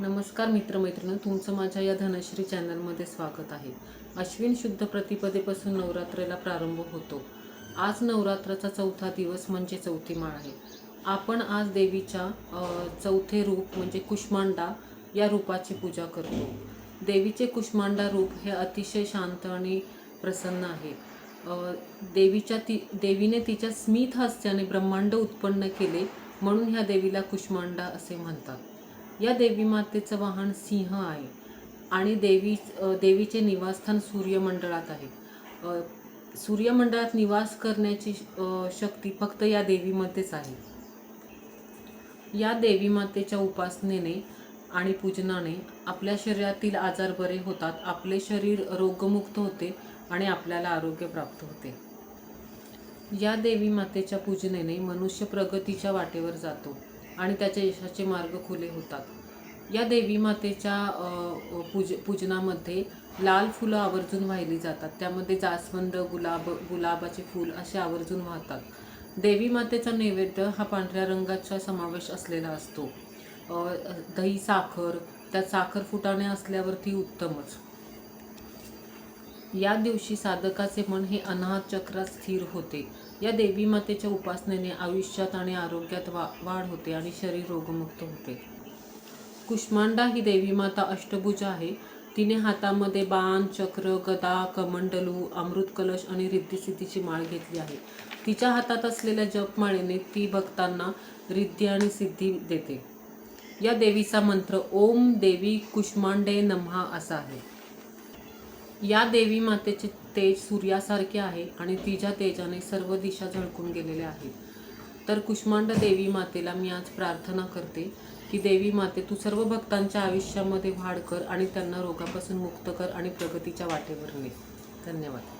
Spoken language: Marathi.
नमस्कार मित्रमैत्रिणी तुमचं माझ्या या धनश्री चॅनलमध्ये स्वागत आहे. अश्विन शुद्ध प्रतिपदेपासून नवरात्रेला प्रारंभ होतो. आज नवरात्राचा चौथा दिवस म्हणजे चौथी माळ आहे. आपण आज देवीच्या चौथे रूप म्हणजे कुष्मांडा या रूपाची पूजा करतो. देवीचे कुष्मांडा रूप हे अतिशय शांत आणि प्रसन्न आहे. देवीच्या ती देवीने तिच्या स्मित हास्याने ब्रह्मांड उत्पन्न केले म्हणून ह्या देवीला कुष्मांडा असे म्हणतात. या देवी मातेचं वाहन सिंह आहे. आणि देवी देवीचे निवासस्थान सूर्यमंडळात आहे. सूर्यमंडळात निवास करण्याची शक्ती फक्त या देवीमध्येच आहे. या देवी मातेच्या उपासनेने आणि पूजनाने आपल्या शरीरातील आजार बरे होतात आपले शरीर रोगमुक्त होते आणि आपल्याला आरोग्य प्राप्त होते. या देवी मातेच्या पूजनेने मनुष्य प्रगतीच्या वाटेवर जातो. आणि त्याच्या यशाचे मार्ग खुले होतात. या देवी मातेच्या पूज पूजनामध्ये लाल फुलं आवर्जून वाहिली जातात. त्यामध्ये जास्वंद गुलाब गुलाबाचे फूल असे आवर्जून वाहतात. देवी मातेचा नैवेद्य हा पांढऱ्या रंगाचा समावेश असलेला असतो. दही साखर त्यात साखर फुटाणे असल्यावरती उत्तमच. या दिवशी साधकाचे मन हे अनाहत चक्रात स्थिर होते. या देवी मातेच्या उपासनेने आयुष्यात आणि आरोग्यात वा वाढ होते आणि शरीर रोगमुक्त होते. कुष्मांडा ही देवी माता अष्टभुजा आहे. तिने हातामध्ये बाण चक्र गदा कमंडलू अमृत कलश आणि रिद्धिसिद्धीची माळ घेतली आहे. तिच्या हातात असलेल्या जपमाळेने ती भक्तांना रिद्धी आणि सिद्धी देते. या देवीचा मंत्र ओम देवी कुष्मांडे नमहा असा आहे. या देवी मातेचे तेज सूर्यासारखे आहे आणि तिच्या तेजाने सर्व दिशा झळकून गेलेल्या आहेत. तर कुष्मांड देवी मातेला मी आज प्रार्थना करते की देवी माते तू सर्व भक्तांच्या आयुष्यामध्ये वाढ कर आणि त्यांना रोगापासून मुक्त कर आणि प्रगतीच्या वाटेवर ने. धन्यवाद.